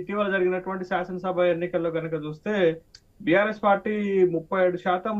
ఇటీవల జరిగినటువంటి శాసనసభ ఎన్నికల్లో కనుక చూస్తే బీఆర్ఎస్ పార్టీ ముప్పై ఏడు శాతం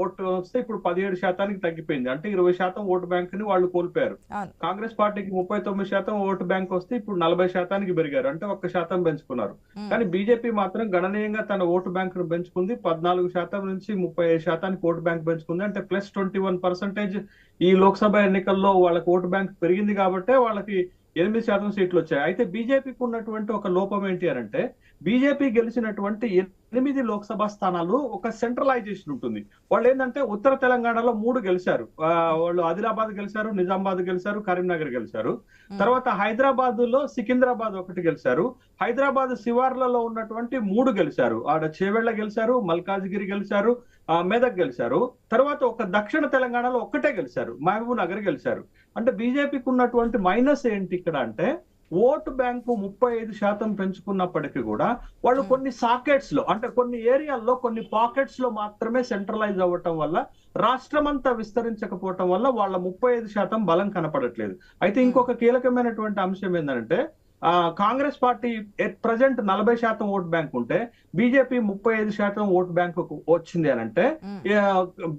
ఓటు వస్తే ఇప్పుడు పదిహేడు శాతానికి తగ్గిపోయింది. అంటే ఇరవై శాతం ఓటు బ్యాంక్ని వాళ్ళు కోల్పోయారు. కాంగ్రెస్ పార్టీకి ముప్పై తొమ్మిది శాతం ఓటు బ్యాంక్ వస్తే ఇప్పుడు నలభై శాతానికి పెరిగారు. అంటే ఒక్క శాతం పెంచుకున్నారు. కానీ బీజేపీ మాత్రం గణనీయంగా తన ఓటు బ్యాంక్ను పెంచుకుంది. పద్నాలుగు శాతం నుంచి ముప్పై ఐదు శాతానికి ఓటు బ్యాంక్ పెంచుకుంది. అంటే ప్లస్ ట్వంటీ వన్ పర్సెంటేజ్ ఈ లోక్సభ ఎన్నికల్లో వాళ్ళకి ఓటు బ్యాంక్ పెరిగింది కాబట్టే వాళ్ళకి ఎనిమిది శాతం సీట్లు వచ్చాయి. అయితే బీజేపీకి ఉన్నటువంటి ఒక లోపం ఏంటి అని అంటే బీజేపీ గెలిచినటువంటి ఎనిమిది లోక్సభ స్థానాలు ఒక సెంట్రలైజేషన్ ఉంటుంది. వాళ్ళు ఏంటంటే ఉత్తర తెలంగాణలో మూడు గెలిచారు. వాళ్ళు ఆదిలాబాద్ గెలిచారు నిజామాబాద్ గెలిచారు కరీంనగర్ గెలిచారు. తర్వాత హైదరాబాద్లో సికింద్రాబాద్ ఒకటి గెలిచారు. హైదరాబాద్ శివార్లలో ఉన్నటువంటి మూడు గెలిచారు. ఆడ చేవెళ్ళ గెలిచారు మల్కాజ్గిరి గెలిచారు ఆ, మెదక్ గెలిచారు. తర్వాత ఒక దక్షిణ తెలంగాణలో ఒక్కటే గెలిచారు. మహబూబ్ నగర్ గెలిచారు. అంటే బీజేపీకి ఉన్నటువంటి మైనస్ ఏంటి ఇక్కడ అంటే ఓటు బ్యాంకు ముప్పై ఐదు శాతం పెంచుకున్నప్పటికీ కూడా వాళ్ళు Hmm. కొన్ని సాకెట్స్లో అంటే కొన్ని ఏరియాల్లో కొన్ని పాకెట్స్లో మాత్రమే సెంట్రలైజ్ అవ్వటం వల్ల రాష్ట్రం అంతా విస్తరించకపోవటం వల్ల వాళ్ళ ముప్పై ఐదు శాతం బలం కనపడట్లేదు అయితే ఇంకొక కీలకమైనటువంటి అంశం ఏంటంటే ఆ కాంగ్రెస్ పార్టీ ఎట్ ప్రజెంట్ నలభై శాతం ఓట్ బ్యాంక్ ఉంటే బీజేపీ ముప్పై ఐదు శాతం ఓట్ బ్యాంక్ వచ్చింది అని అంటే ఉమ్.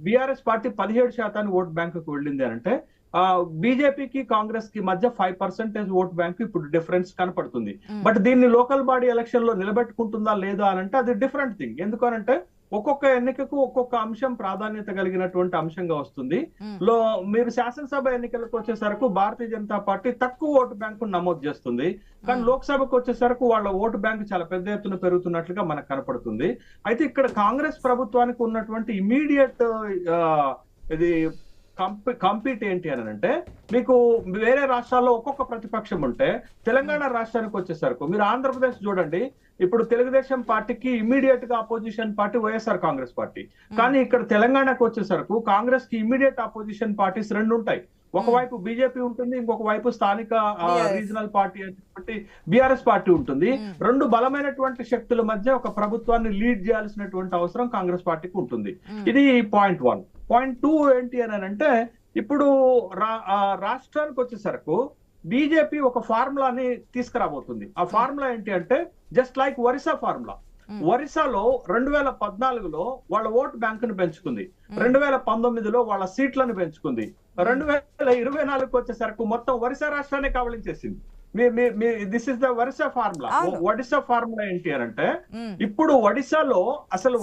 బీఆర్ఎస్ పార్టీ పదిహేడు శాతాన్ని ఓట్ బ్యాంక్ వెళ్ళింది అని అంటే బీజేపీకి కాంగ్రెస్కి మధ్య ఫైవ్ పర్సెంటేజ్ ఓట్ బ్యాంక్ ఇప్పుడు డిఫరెన్స్ కనపడుతుంది. బట్ దీన్ని లోకల్ బాడీ ఎలక్షన్లో నిలబెట్టుకుంటుందా లేదా అని అంటే అది డిఫరెంట్ థింగ్ ఎందుకనంటే ఒక్కొక్క ఎన్నికకు ఒక్కొక్క అంశం ప్రాధాన్యత కలిగినటువంటి అంశంగా వస్తుంది. లో మీరు శాసనసభ ఎన్నికలకు వచ్చేసరికి భారతీయ జనతా పార్టీ తక్కువ ఓటు బ్యాంకు నమోదు చేస్తుంది కానీ. లోక్సభకు వచ్చేసరికి వాళ్ళ ఓటు బ్యాంక్ చాలా పెద్ద ఎత్తున పెరుగుతున్నట్లుగా మనకు కనపడుతుంది అయితే ఇక్కడ కాంగ్రెస్ ప్రభుత్వానికి ఉన్నటువంటి ఇమీడియట్ ఇది కంపీ కంపీట్ ఏంటి అని అంటే మీకు వేరే రాష్ట్రాల్లో ఒక్కొక్క ప్రతిపక్షం ఉంటే తెలంగాణ రాష్ట్రానికి వచ్చేసరికి మీరు ఆంధ్రప్రదేశ్ చూడండి ఇప్పుడు తెలుగుదేశం పార్టీకి ఇమీడియట్గా opposition party YSR Congress party. కానీ ఇక్కడ తెలంగాణకు వచ్చేసరికి కాంగ్రెస్కి ఇమీడియట్ అపోజిషన్ పార్టీస్ రెండు ఉంటాయి. ఒకవైపు బీజేపీ ఉంటుంది ఇంకొక వైపు స్థానిక. రీజనల్ పార్టీ అనేటువంటి బీఆర్ఎస్ పార్టీ ఉంటుంది. రెండు బలమైనటువంటి శక్తుల మధ్య ఒక ప్రభుత్వాన్ని లీడ్ చేయాల్సినటువంటి అవసరం కాంగ్రెస్ పార్టీకి ఉంటుంది. ఇది పాయింట్ వన్. పాయింట్ టూ ఏంటి అని అంటే ఇప్పుడు రాష్ట్రానికి వచ్చేసరికి బీజేపీ ఒక ఫార్ములాని తీసుకురాబోతుంది. ఆ ఫార్ములా ఏంటి అంటే జస్ట్ లైక్ ఒరిస్సా ఫార్ములా. ఒరిస్సాలో రెండు వేల పద్నాలుగులో వాళ్ళ ఓట్ బ్యాంక్ను పెంచుకుంది రెండు వేల పంతొమ్మిదిలో వాళ్ళ సీట్లను పెంచుకుంది. రెండు వేల ఇరవై నాలుగుకి వచ్చేసరికి మొత్తం ఒరిస్సా రాష్ట్రాన్ని కబళించేసింది. This is the Orissa formula. Odisha formula ఏంటి అని అంటే. ఇప్పుడు ఒడిశాలో అసలు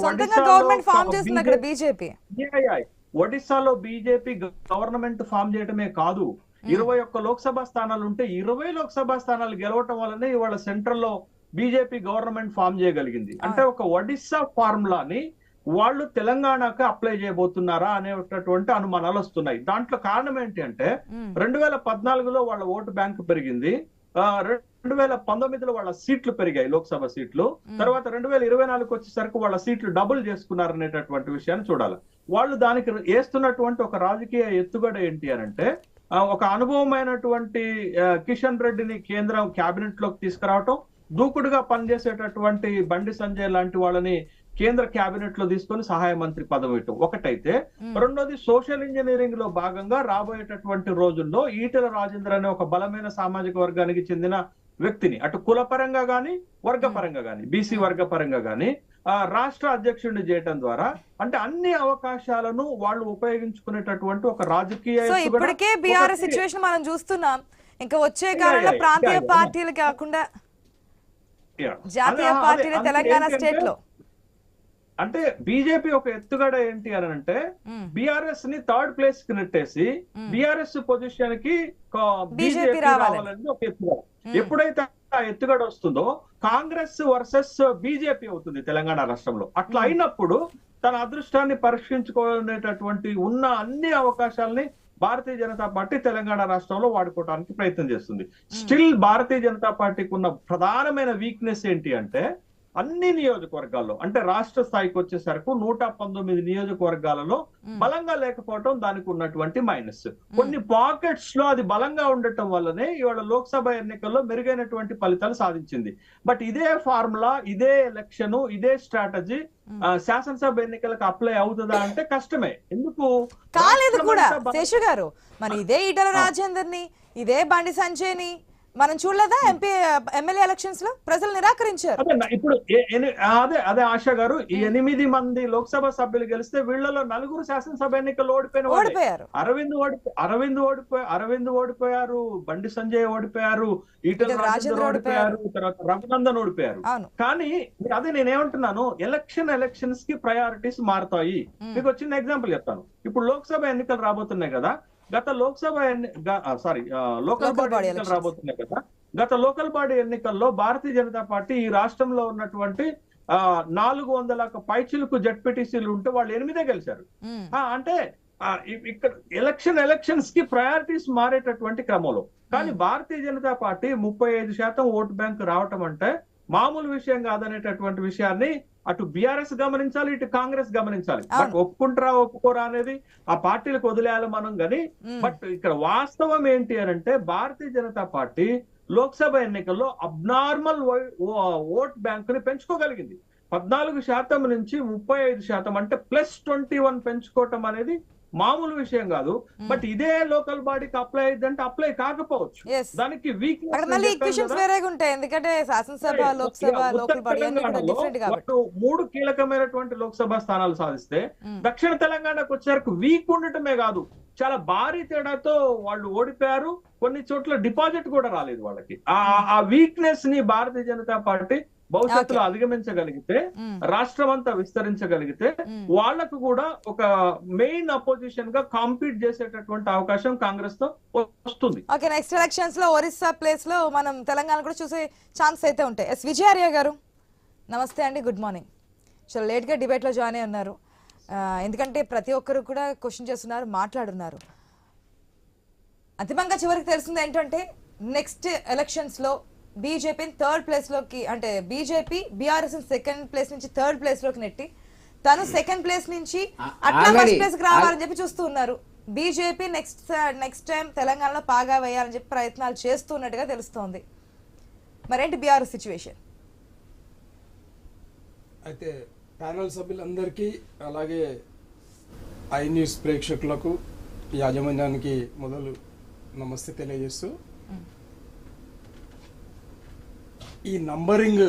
అక్కడ బీజేపీ-. ఒడిశాలో బీజేపీ గవర్నమెంట్ ఫామ్ చేయడమే కాదు ఇరవై ఒక్క లోక్సభ స్థానాలు ఉంటే ఇరవై లోక్సభ స్థానాలు గెలవటం వల్లనే ఇవాళ సెంట్రల్లో బీజేపీ గవర్నమెంట్ ఫామ్ చేయగలిగింది. అంటే ఒక ఒడిశా ఫార్ములాని వాళ్ళు తెలంగాణకు అప్లై చేయబోతున్నారా అనేటటువంటి అనుమానాలు వస్తున్నాయి. దాంట్లో కారణం ఏంటి అంటే. రెండు వేల పద్నాలుగులో వాళ్ళ ఓటు బ్యాంక్ పెరిగింది. రెండు వేల పంతొమ్మిదిలో వాళ్ళ సీట్లు పెరిగాయి లోక్సభ సీట్లు. తర్వాత రెండు వేల ఇరవై నాలుగు వచ్చేసరికి వాళ్ళ సీట్లు డబుల్ చేసుకున్నారు అనేటటువంటి విషయాన్ని చూడాలి. వాళ్ళు దానికి వేస్తున్నటువంటి ఒక రాజకీయ ఎత్తుగడ ఏంటి అని అంటే ఒక అనుభవమైనటువంటి కిషన్ రెడ్డిని కేంద్రం క్యాబినెట్లోకి తీసుకురావటం దూకుడుగా పనిచేసేటటువంటి బండి సంజయ్ లాంటి వాళ్ళని కేంద్ర క్యాబినెట్లో తీసుకొని సహాయ మంత్రి పదవి ఇవ్వటం ఒకటైతే. రెండోది సోషల్ ఇంజనీరింగ్లో భాగంగా రాబోయేటటువంటి రోజుల్లో ఈటెల రాజేంద్ర అనే ఒక బలమైన సామాజిక వర్గానికి చెందిన వ్యక్తిని అటు కుల పరంగా గాని వర్గ పరంగా గాని బీసీ వర్గ పరంగా గాని ఆ రాష్ట్ర అధ్యక్షుడిని చేయటం ద్వారా అంటే అన్ని అవకాశాలను వాళ్ళు ఉపయోగించుకునేటటువంటి ఒక రాజకీయ ఇప్పటికే బీఆర్ఎస్ సిచ్యువేషన్ మనం చూస్తున్నాం ఇంకా వచ్చే కాలంలో ప్రాంతీయ. పార్టీలు కాకుండా. జాతీయ పార్టీలు తెలంగాణ స్టేట్లో అంటే బీజేపీ ఒక ఎత్తుగడ ఏంటి అని అంటే. బీఆర్ఎస్ని థర్డ్ ప్లేస్కి నెట్టేసి. బీఆర్ఎస్ పొజిషన్కి బీజేపీ రావాలని. ఒక ఎత్తుగడ. ఎప్పుడైతే ఆ ఎత్తుగడ వస్తుందో కాంగ్రెస్ వర్సెస్ బీజేపీ అవుతుంది తెలంగాణ రాష్ట్రంలో అట్లా. అయినప్పుడు తన అదృష్టాన్ని పరీక్షించుకునేటటువంటి ఉన్న అన్ని అవకాశాలని భారతీయ జనతా పార్టీ తెలంగాణ రాష్ట్రంలో వాడుకోవడానికి ప్రయత్నం చేస్తుంది స్టిల్ భారతీయ జనతా పార్టీకి ఉన్న ప్రధానమైన వీక్నెస్ ఏంటి అంటే అన్ని నియోజకవర్గాల్లో అంటే రాష్ట్ర స్థాయికి వచ్చేసరికి నూట పంతొమ్మిది నియోజకవర్గాలలో. బలంగా లేకపోవడం దానికి ఉన్నటువంటి మైనస్ కొన్ని పాకెట్స్లో అది బలంగా ఉండటం వల్లనే ఇవాళ లోక్సభ ఎన్నికల్లో మెరుగైనటువంటి ఫలితాలు సాధించింది బట్ ఇదే ఫార్ములా ఇదే ఎలక్షన్ ఇదే స్ట్రాటజీ. శాసనసభ ఎన్నికలకు అప్లై అవుతుందా అంటే కష్టమే ఎందుకు కాలేదు కూడా శేషు గారు మరి ఇదే ఈటల. రాజేందర్ని ఇదే బండి సంజయ్ని మనం చూడలేదా ఎంపీ ఎమ్మెల్యే ఎలక్షన్స్లో? ప్రజలు నిరాకరించారు. ఇప్పుడు అదే అదే ఆశ గారు ఈ ఎనిమిది మంది లోక్సభ సభ్యులు గెలిస్తే వీళ్ళలో నలుగురు శాసనసభ ఎన్నికల్లో ఓడిపోయిన. ఓడిపోయారు. అరవింద్ ఓడిపో అరవింద్ ఓడిపోయి అరవింద్ ఓడిపోయారు బండి సంజయ్ ఓడిపోయారు ఈటల రాజేందర్ ఓడిపోయారు. తర్వాత రఘునందన్ ఓడిపోయారు. కానీ అదే నేనేమంటున్నాను ఎలక్షన్ ఎలక్షన్స్కి ప్రయారిటీస్ మారుతాయి. మీకు వచ్చిన ఎగ్జాంపుల్ చెప్తాను. ఇప్పుడు లోక్సభ ఎన్నికలు రాబోతున్నాయి కదా గత లోక్సభ ఎన్ని సారీ లోకల్ బాడీ ఎన్నికలు. రాబోతున్నాయి కదా. గత లోకల్ బాడీ ఎన్నికల్లో భారతీయ జనతా పార్టీ ఈ రాష్ట్రంలో ఉన్నటువంటి ఆ, నాలుగు వందల పైచిలకు జడ్పీటీసీలు ఉంటే వాళ్ళు ఎనిమిదే గెలిచారు. అంటే ఇక్కడ ఎలక్షన్ ఎలక్షన్స్కి ప్రయారిటీస్ మారేటటువంటి క్రమంలో. కానీ భారతీయ జనతా పార్టీ ముప్పై ఐదు శాతం ఓటు బ్యాంక్ రావటం అంటే మామూలు విషయం కాదనేటటువంటి విషయాన్ని అటు బీఆర్ఎస్ గమనించాలి ఇటు కాంగ్రెస్ గమనించాలి. బట్. ఒప్పుకుంటారా ఒప్పుకోరా అనేది ఆ పార్టీలకు వదిలేయాలి మనం కానీ ఉమ్, బట్ ఇక్కడ వాస్తవం ఏంటి అని అంటే భారతీయ జనతా పార్టీ లోక్సభ ఎన్నికల్లో అబ్నార్మల్ ఓట్ బ్యాంక్ని పెంచుకోగలిగింది. పద్నాలుగు శాతం నుంచి ముప్పై ఐదు శాతం అంటే ప్లస్ ట్వంటీ వన్ పెంచుకోవటం అనేది మామూలు విషయం కాదు. బట్ ఇదే లోకల్ బాడీకి అప్లై అయిందంటే అప్లై కాకపోవచ్చు. దానికి వీక్ ఉంటాయి. ఎందుకంటే శాసనసభ లోక్సభ లోకల్ మూడు కీలకమైనటువంటి లోక్సభ స్థానాలు సాధిస్తే దక్షిణ తెలంగాణకు వచ్చేసరికి వీక్ ఉండటమే కాదు. చాలా భారీ తేడాతో వాళ్ళు ఓడిపోయారు. కొన్ని చోట్ల డిపాజిట్ కూడా రాలేదు వాళ్ళకి. ఆ ఆ వీక్నెస్ని భారతీయ జనతా పార్టీ భవిష్యత్తులో అధిగమించగలిగితే రాష్ట్రం అంతా విస్తరించగలిగితే ఉమ్. వాళ్ళకు కూడా ఒక మెయిన్ అపోజిషన్గా కాంపీట్ చేసేటటువంటి అవకాశం కాంగ్రెస్తో వస్తుంది. ఓకే నెక్స్ట్ ఎలక్షన్స్లో ఒరిస్సా ప్లేస్లో మనం తెలంగాణ కూడా చూసే ఛాన్స్ అయితే ఉంటాయి. ఎస్ విజయార్య గారు నమస్తే అండి గుడ్ మార్నింగ్ సో లేట్గా డిబేట్లో జాయిన్ అయి ఉన్నారు. ఎందుకంటే ప్రతి ఒక్కరు కూడా క్వశ్చన్ చేస్తున్నారు మాట్లాడున్నారు. అంతిమంగా చివరికి తెలిసింది ఏంటంటే నెక్స్ట్ ఎలక్షన్స్లో బీజేపీని థర్డ్ ప్లేస్లోకి అంటే బీజేపీ బీఆర్ఎస్ సెకండ్ ప్లేస్ నుంచి థర్డ్ ప్లేస్లోకి నెట్టి తను సెకండ్ ప్లేస్ నుంచి అట్లా ఫస్ట్ ప్లేస్కి రావాలని చెప్పి చూస్తూ ఉన్నారు. బీజేపీ నెక్స్ట్ నెక్స్ట్ టైం తెలంగాణలో పాగా వేయాలని చెప్పి ప్రయత్నాలు చేస్తున్నట్టుగా తెలుస్తోంది. మరేంటి బీఆర్ఎస్ సిచ్యువేషన్? అయితే ప్యానల్ సభ్యులందరికీ అలాగే ఐ న్యూస్ ప్రేక్షకులకు యాజమాన్యానికి మొదలు నమస్తే తెలియజేస్తూ ఈ నంబరింగ్